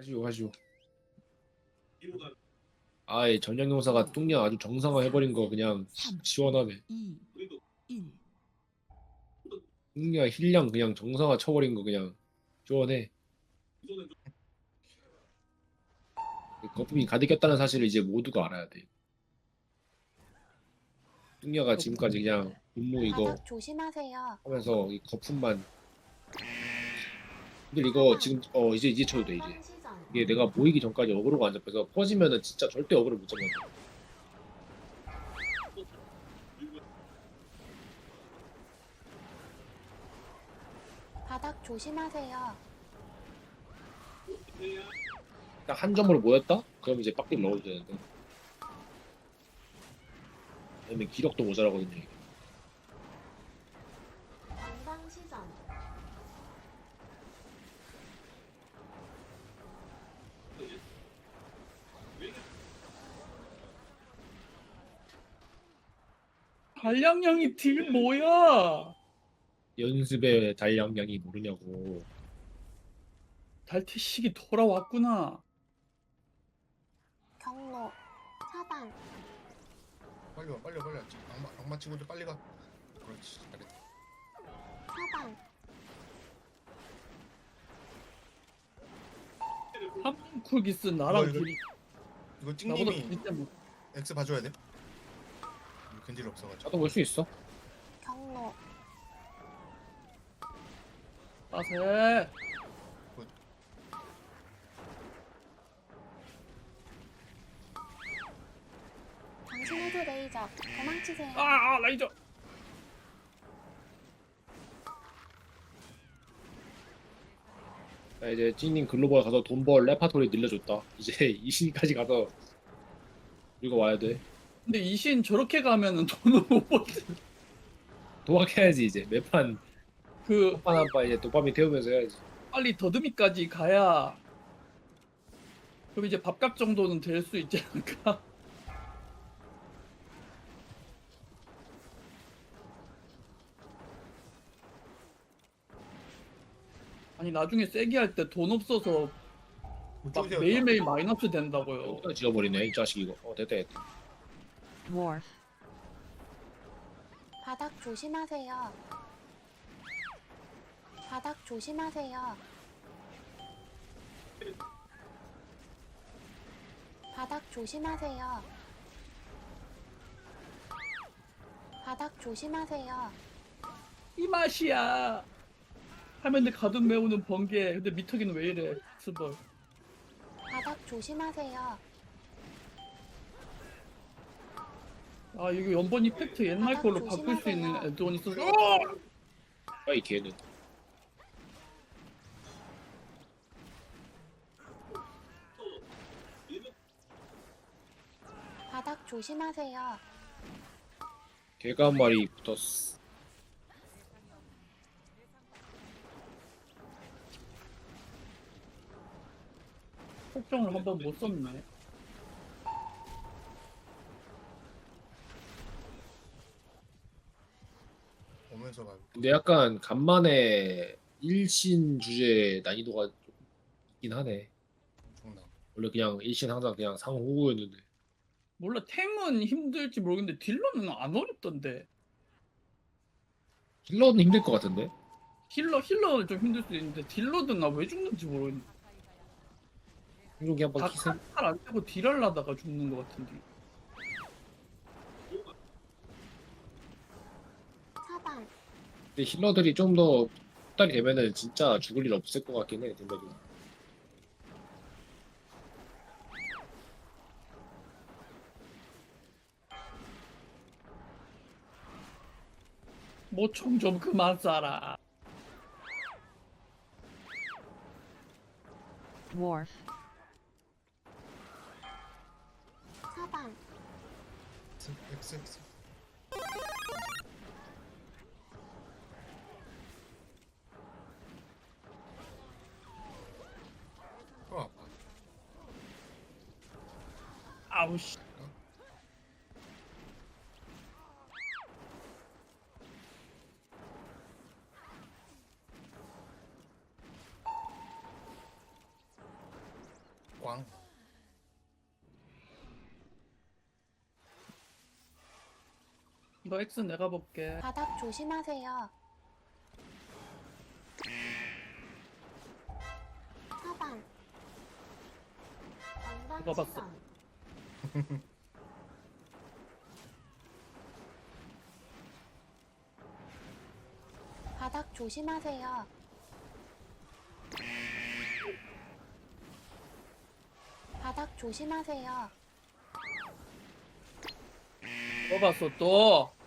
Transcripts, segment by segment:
하시오 하시오 아예 전략용사가 뚱냥 아주 정상화 해버린 거 그냥 3, 시원하네 2, 1. 뚱냥 힐량 그냥 정상화 쳐버린 거 그냥 시원해 거품이 가득했다는 사실을 이제 모두가 알아야 돼 뚱냐가 지금까지 그냥 분무 이거 바닥 조심하세요. 하면서 이 거품만 근데 이거 지금 어 이제 이제 쳐도 돼 이제. 이게 내가 모이기 전까지 어그로가 안 잡혀서 퍼지면은 진짜 절대 어그로 못 잡아 바닥 조심하세요. 딱 한 점으로 모였다? 그럼 이제 빡딜 넣어도 되는데 왜냐면 기력도 모자라거든요 이게. 발량량이 딜 뭐야? 연습의 달량량이 모르냐고 달태식이 돌아왔구나. 경로. 차단. 빨리 와 빨리 와 빨리 와 악마, 악마 친구들 빨리 가 그렇지 잘했다 차단. 함쿨기스 나랑 이거, 이거 딜이 이거 나보다 찡님이 진짜 못. X 봐줘야 돼 근질 없어가지고 나도 볼수 있어 경로. 빠세. 당신의 두 레이저. 도망치세요. 아, 아 라이저. 자 이제 찐님 글로벌 가서 돈벌 레파토리 늘려줬다 이제 이신까지 가서 이거 와야 돼 근데 이신 저렇게 가면은 돈을 못 버지. 도박해야지 이제 매판 그 한판 한 판 이제 도파민 태우면서 해야지 빨리 더듬이까지 가야 그럼 이제 밥값 정도는 될 수 있지 않을까? 아니 나중에 세게 할 때 돈 없어서 막. 매일매일 마이너스 된다고요. 여기다 지어버리네 이 자식 이거 어 됐다 됐다 Dwarf. 바닥 조심하세요. 바닥 조심하세요. 바닥 조심하세요. 바닥 조심하세요. 이 맛이야. 화면에 가득 메우는 번개. 근데 미터기는 왜 이래? 스벌. 바닥 조심하세요. 아 이거 연번 이펙트 옛날 걸로 바꿀 수 있는 애드온 있어서. 아이 걔는. 바닥 조심하세요. 개가 한 마리 붙었어. 폭정을 한번 못 썼네. 오면서 가 근데 약간 간만에 일신 주제 난이도가 좀 있긴 하네 엄청나 원래 그냥 일신 항상 그냥 상호였는데 몰라 탱은 힘들지 모르겠는데 딜러는 안 어렵던데. 힐러는 힘들 것 같은데 힐러 힐러는 좀 힘들 수도 있는데 딜러든 나 왜 죽는지 모르겠네. 생존기 한번 키세 다칼안 떼고 딜하려다가 죽는 것 같은데. 차단. 근데 힐러들이 좀더 딸이 되면은 진짜 죽을 일 없을 것 같긴 해 딜러들 뭐총 좀 그만 쏴라. Dwarf. 차단. X 너 X 내가 볼게. 바닥 조심하세요. 하반. 전방 이거 봤어. 바닥 조심하세요. 바닥 조심하세요. 너 봤어 또.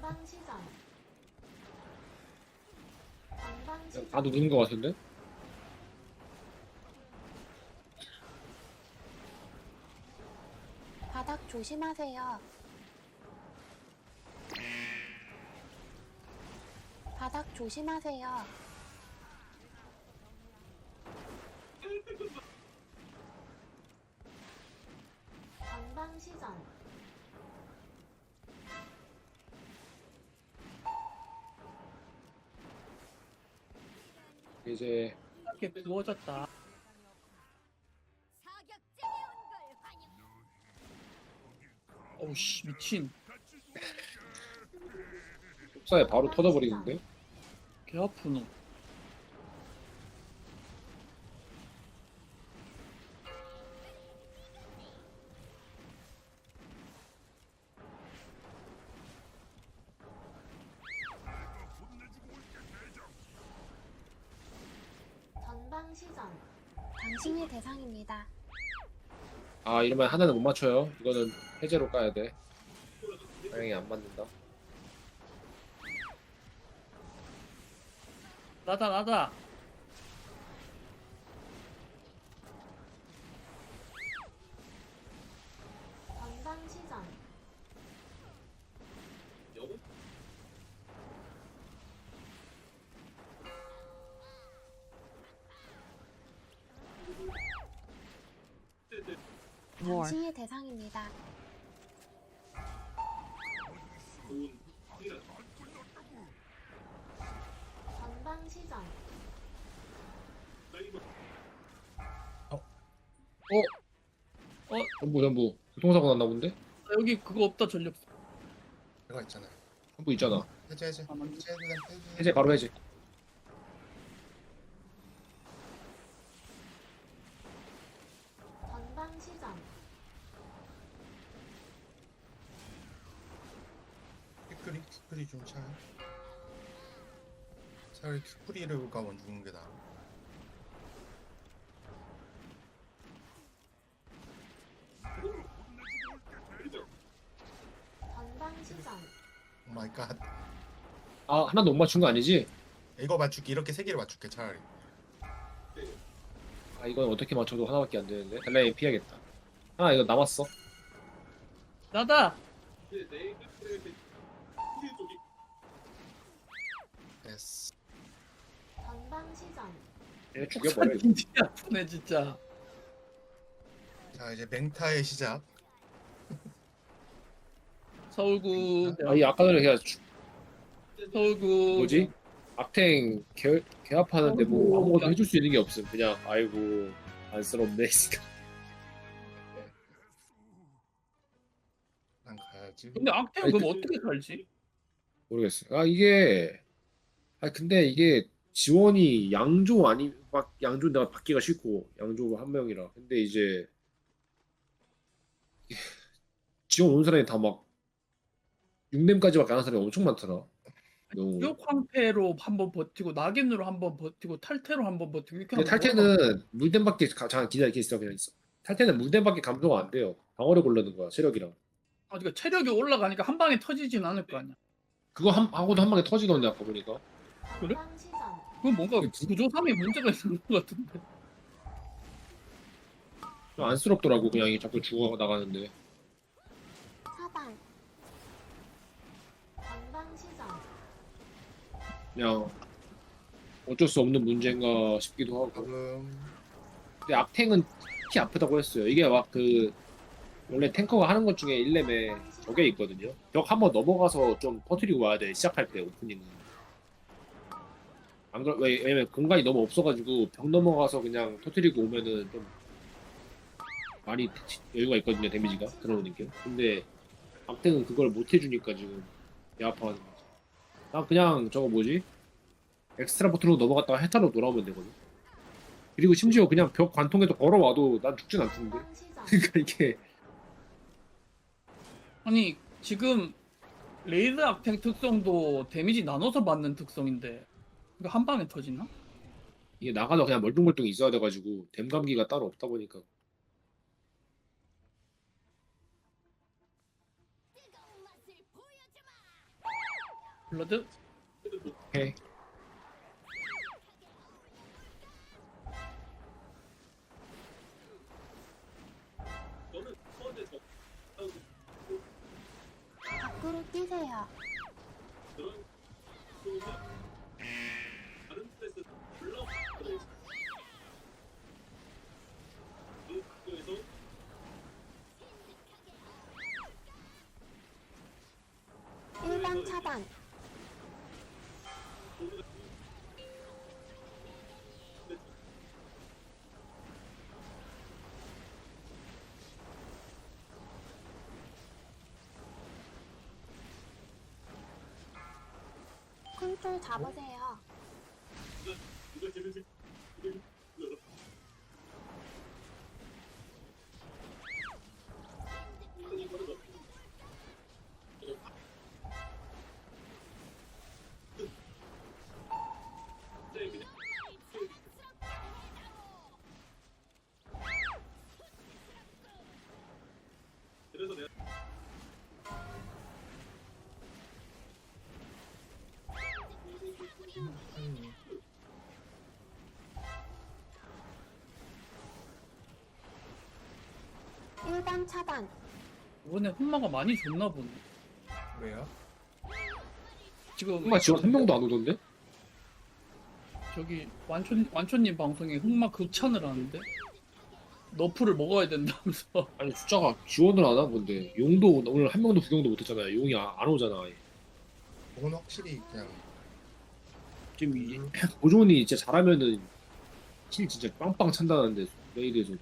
전방 시선. 다 누르는 것 같은데? 바닥 조심하세요. 바닥 조심하세요. 전방 시선. 이제 이렇게 부어졌다. 어우씨 미친. 속사에 바로 터져버리는데? 개 아프노. 아 이러면 하나는 못 맞춰요. 이거는 해제로 까야 돼. 방향이 안 맞는다. 나다 나다. Dwarf. 당신이 대상입니다. 전방 시선. 전부 전부 교통사고 났나 본데? 아, 여기 그거 없다 전력. 내가 있잖아요. 전부 있잖아. 해제 해제. 아, 맞네. 해제 해제 해제. 해제 바로 해제. 전방 시선. 킥프리 킥프리 좀 차요. 차라리 킥프리를 가면 죽는 게 나아. 오 마이 갓. 아 하나도 못 맞춘 거 아니지? 이거 맞출게 이렇게 세 개를 맞출게 차라리. 아 이건 어떻게 맞춰도 하나밖에 안 되는데. 달라이 피하겠다. 아 이거 남았어. 나다. 얘 죽여버려. 이거. 진짜 아프네 진짜. 자 이제 맹타의 시작. 서울구. 아이 아까 전에 그냥 죽- 서울구. 뭐지? 악탱 개, 개합하는데 뭐 아무것도 해줄 수 있는 게 없음. 그냥 아이고 안쓰럽네. 난 가야지. 근데 악태는 아니, 그럼 그- 어떻게 살지? 모르겠어요. 아 이게 아 근데 이게 지원이 양조 아니 막 양조 내가 받기가 싫고 양조 한 명이라. 근데 이제 지원 온 사람이 다 막 6렘까지밖에 안 한 사람이 엄청 많더라. 너무. 역 황폐로 한번 버티고 낙인으로 한번 버티고 탈퇴로 한번 버티고 이렇게 근데 하면 뭐가 탈퇴는 물댐밖에 가- 잠깐 기다려 있어 그냥 있어. 탈퇴는 물댐밖에 감소가 안 돼요. 방어력 올르는 거야 체력이랑. 아, 그러니까 체력이 올라가니까 한 방에 터지진 않을 거 아니야. 그거 한 하고도 한 방에 터지던데 아까 보니까. 그래? 그건 뭔가 구조상의 문제가 있는 것 같은데. 좀 안쓰럽더라고 그냥 이게 자꾸 죽어 나가는데. 전방 시선. 그냥 어쩔 수 없는 문제인가 싶기도 하고. 근데 악탱은 특히 아프다고 했어요. 이게 막 그 원래 탱커가 하는 것 중에 1렘에 저게 있거든요. 벽 한번 넘어가서 좀 퍼뜨리고 와야 돼. 시작할 때 오프닝은. 안안 그러, 왜, 왜냐면 공간이 너무 없어가지고 벽 넘어가서 그냥 터트리고 오면은 좀 많이 여유가 있거든요 데미지가. 들어오는 게. 근데 악탱은 그걸 못 해주니까 지금 배 아파하는 거지 난 그냥 저거 뭐지? 엑스트라 버튼으로 넘어갔다가 해타로 돌아오면 되거든. 그리고 심지어 그냥 벽 관통에도 걸어와도 난 죽진 않던데. 그러니까 이게 아니 지금 레이드 악탱 특성도 데미지 나눠서 받는 특성인데 이거 한 방에 터지나? 이게 나가도 그냥 멀뚱멀뚱 있어야 돼가지고 댐 감기가 따로 없다 보니까 블러드? 해 밖으로 뛰세요. 일반 차단. 컨트롤 잡으세요. 일반 차단. 이번에 흑마가 많이 줬나 보네 왜요? 지금 정말 지금 한 명도 안 오던데? 저기 완촌 완촌님 방송에 흑마 극찬을 하는데 너프를 먹어야 된다면서 아니 숫자가 지원을 안 한 건데 용도 오늘 한 명도 구경도 못했잖아요 용이 아- 안 오잖아. 그건 확실히 그냥 지금 이 보존이 진짜 잘하면은 힐 진짜 빵빵 찬다는데 레이드에서도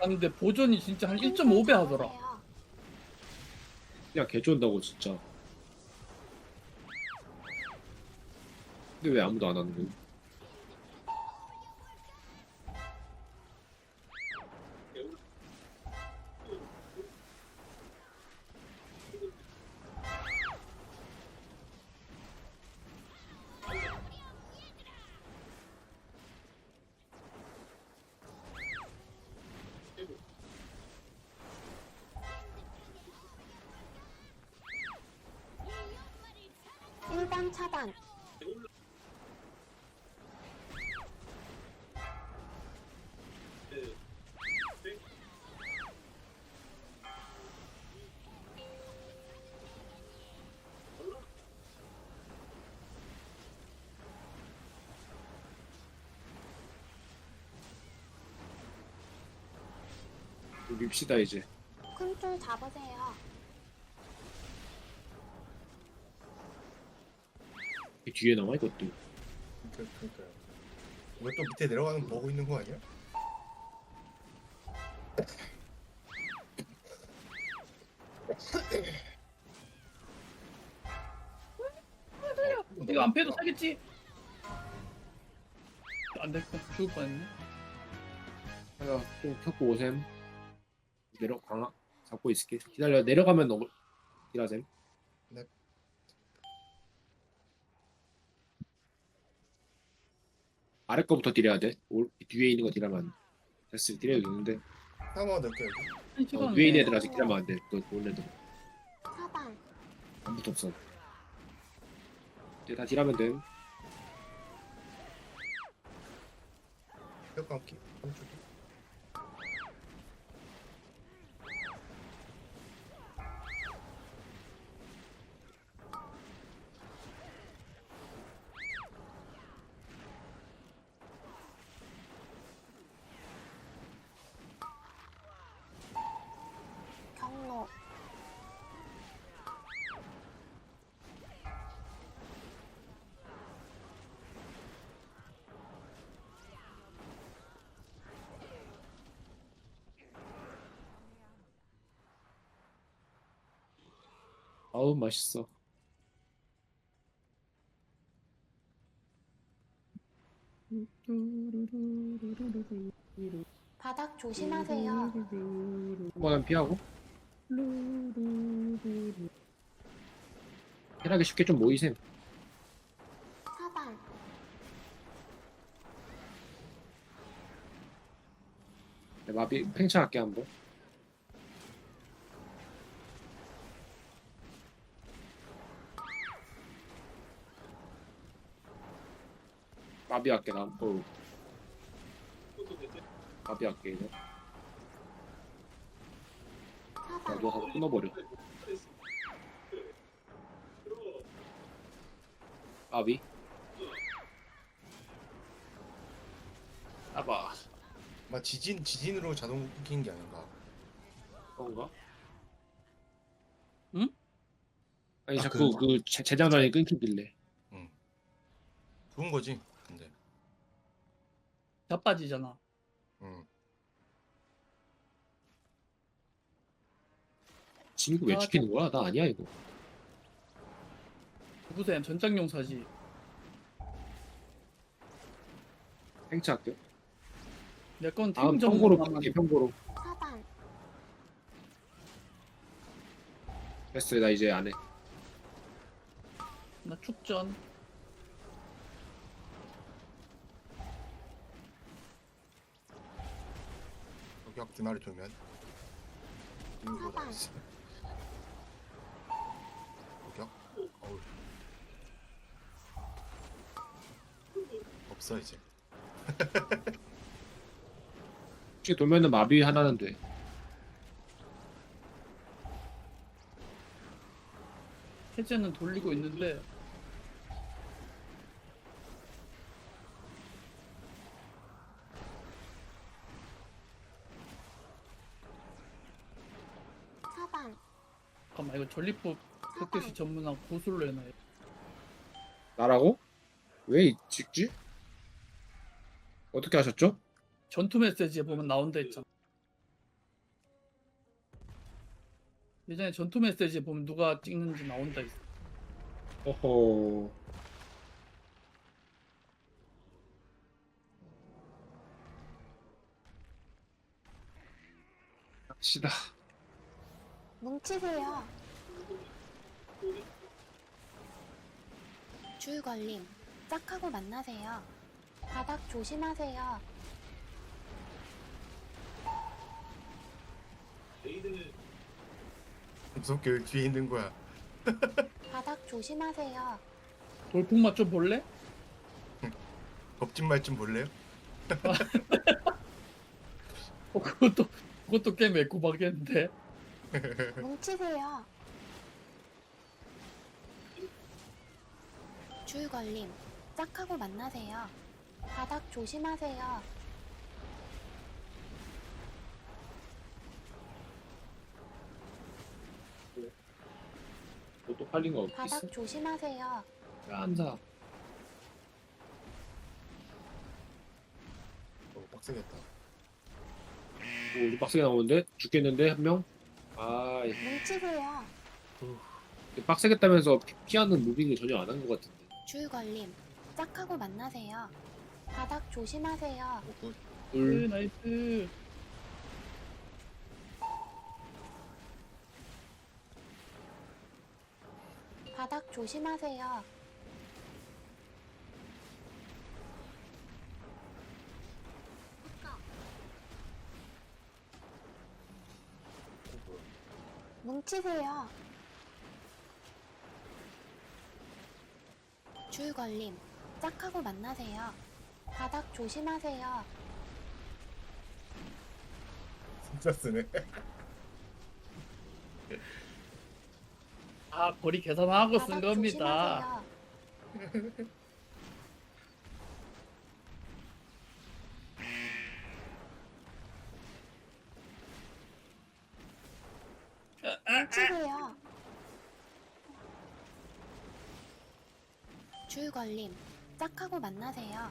아 근데 보존이 진짜 한 1.5배 하더라 잡으세요. 그냥 개쩐다고 진짜 근데 왜 아무도 안 하는 거야? 일반 차단. 좀 밉시다 이제 컨트롤 잡으세요. 이 뒤에 나와 이것도 그- 그러니까요. 이거 또 밑에 내려가는 거 보고 있는 거 아니야? 이거 안 패도 사겠지? 안 됐다 죽을 뻔했네 하나 좀 켜고 오셈 내려 강화 잡고 있을게 기다려 내려가면 너 딜하셈 아래 거부터 딜해야 돼 올- 뒤에 있는 거 딜하면 안 돼. 됐어 딜해도 되는데 상어가 넣을게요. 여기. 한 어, 위에 있는 애들 아직 딜하면 안 돼 그 원래도 차단. 아무것도 없어 이제 다 딜하면 돼뼈 감기. 3초 뒤. 아우 맛있어. 바닥 조심하세요. 한번은 피하고. 편하게 쉽게 좀 모이셈. 네, 마비 팽창할게 한번. 마비 할게 나. 어. 마비 할게 이거. 나도 하고 끊어버려. 마비. 아봐. 막 지진 지진으로 자동 끊긴 게 아닌가? 그런가? 응? 아니 아, 자꾸 그런가? 그 재- 재장전이 끊기길래. 좋은 거지. 근데. 자빠지잖아. 응. 친구 왜 아, 지키는 거야? 나 아니야 이거. 누구셈 전장용 사지. 팽창할게. 내 건 다음 팀 평고로 끊게 평고로. 됐어 나 이제 안 해. 나 축전. 여기 두 마리 돌면. 차단. 여기 어우. 없어 이제. 혹시 돌면은 마비 하나는 돼. 해제는 돌리고 있는데 차단. 이거 전리법 흑돼시 전문한 고술로 해놔요. 나라고? 왜 찍지? 어떻게 하셨죠? 전투 메시지에 보면 나온다 했잖아. 예전에 전투 메시지에 보면 누가 찍는지 나온다 했어. 어허. 갑시다. 뭉치세요. 줄 걸림. 짝하고 만나세요. 바닥 조심하세요. 무섭게 왜 뒤에 있는 거야? 바닥 조심하세요. 돌풍 맛 좀 볼래? 겁진 말좀 볼래요? 어 그것도 그것도 꽤 매꾸박했는데. 뭉치세요. 줄 걸림. 짝하고 만나세요. 바닥 조심하세요. 뭐또 팔린 거 없어? 바닥 조심하세요. 깐사. 너무 빡세겠다. 오, 우리 빡세게 나오는데? 죽겠는데 한 명? 아, 뭉치세요. 빡세겠다면서 피- 피하는 무빙을 전혀 안 한 것 같은데. 줄 걸림. 짝하고 만나세요. 바닥 조심하세요. 어, 둘, 나이스. 바닥 조심하세요. 뭉치세요. 줄 걸림. 짝하고 만나세요. 바닥 조심하세요. 진짜 쓰네. 아 거리 계산하고 쓴 바닥 겁니다. 조심하세요. 뭉치세요. 줄 걸림. 짝하고 만나세요.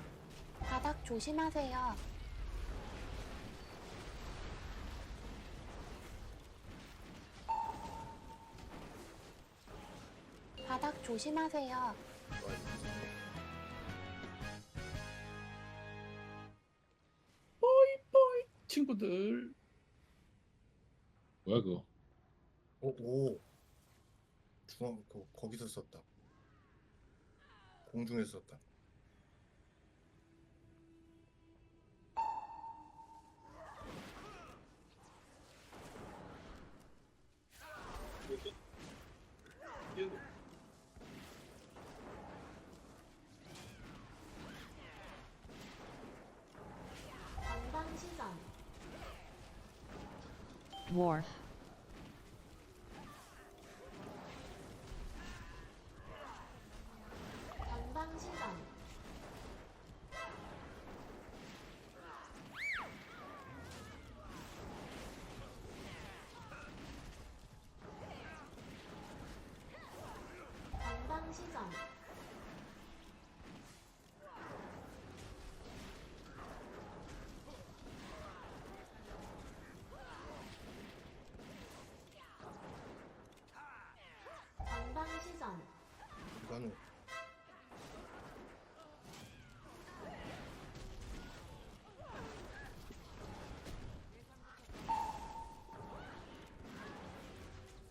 바닥 조심하세요. 바닥 조심하세요. 뽀이 친구들 뭐야 그거? 오, 오. 중앙 거, 거기서 썼다. 공중에서 썼다. 시선. Dwarf. 시선. 이거는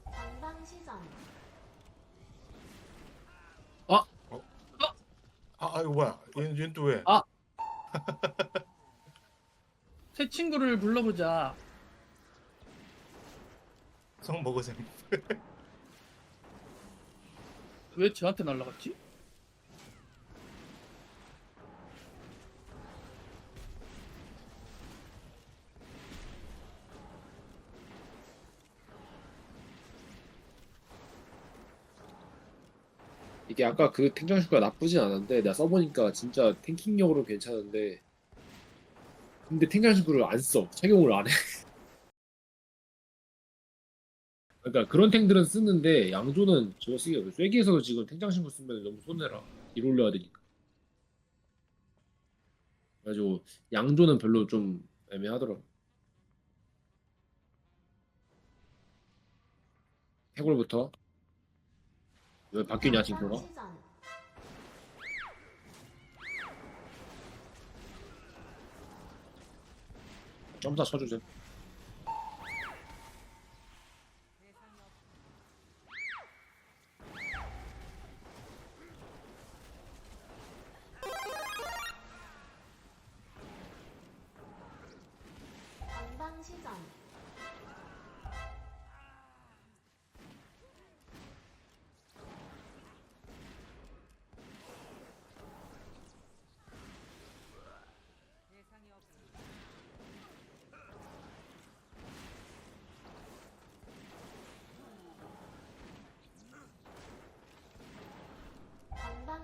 전방 시선. 아, 아 이거 뭐야? 얘는, 얘는 또 왜? 아! 새 친구를 불러보자 성 먹으셈. 왜 저한테 날라갔지? 이게 아까 그 탱장슈가 나쁘진 않은데 내가 써보니까 진짜 탱킹력으로 괜찮은데 근데 탱장슈를 안 써. 착용을 안 해. 그러니까 그런 탱들은 쓰는데 양조는 저거 쓰기가. 쐐기에서 지금 탱장신구 쓰면 너무 손해라. 일 올려야 되니까. 그래가지고 양조는 별로 좀 애매하더라고. 해골부터 왜 바뀌냐 징표가? 점사 쳐주세요.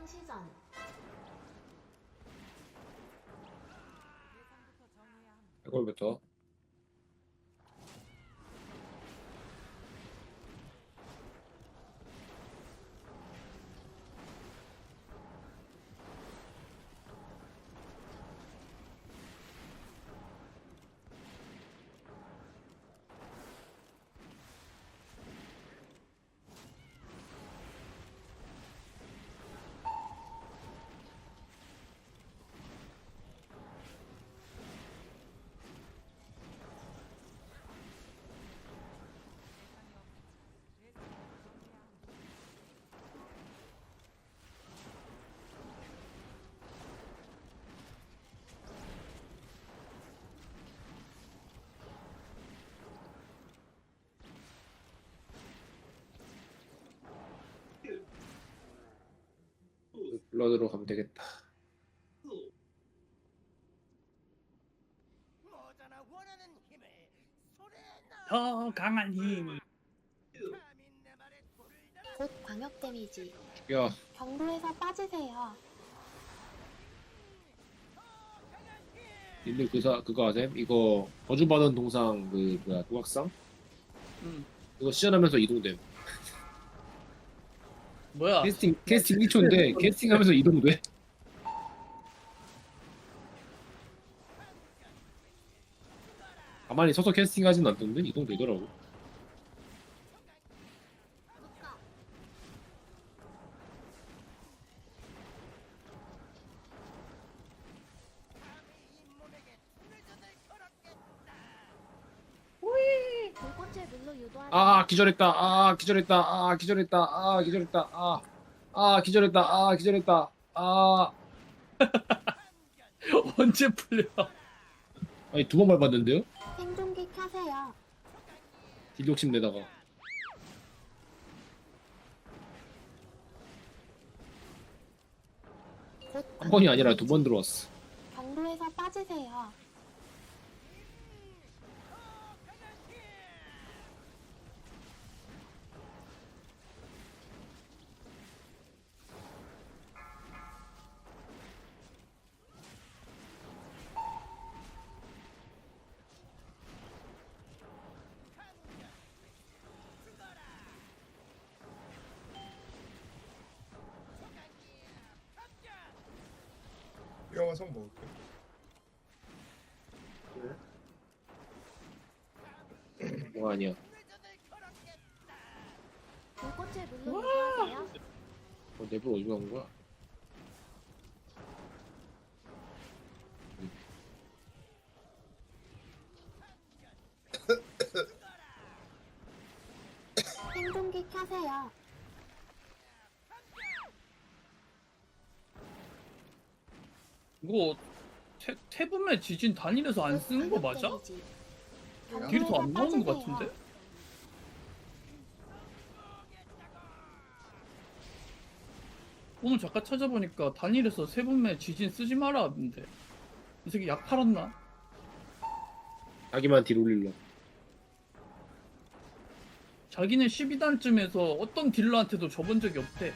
시선. 해골부터 블러드로 가면 되겠다. 더 강한 힘 곧 광역 데미지. 야, 경로에서 빠지세요. 님들 그사 그거 아셈? 이거 저주받은 동상 그 뭐야 도각상? 음. 이거 시전하면서 이동됨. 뭐야 캐스팅 캐스팅 1초인데 캐스팅하면서 이동 돼. 가만히 서서 캐스팅하진 않던데 이동 되더라고. 기절했다. 아 기절했다. 아 기절했다. 아 기절했다. 아 아 기절했다. 아 기절했다. 아. 언제 풀려? 아니 두 번 밟았는데요? 생존기 켜세요. 딜 욕심 내다가. 곧 한 번이 아니라 두 번 들어왔어. 경로에서 빠지세요. 뛰어와서 먹을게. 뭐가 아니야 두 번째 룰로 유도하세요. 어, 내부 어디가 온 거야? 생존기 켜세요. 이거 태, 태분매 지진 단일에서 안 쓰는 거 맞아? 딜이 더안 나오는 거 같은데? 오늘 잠깐 찾아보니까 단일에서 세분매 지진 쓰지 마라 하던데 이 새끼 약 팔았나? 자기만 딜 올릴러 자기는 12단쯤에서 어떤 딜러한테도 줘본 적이 없대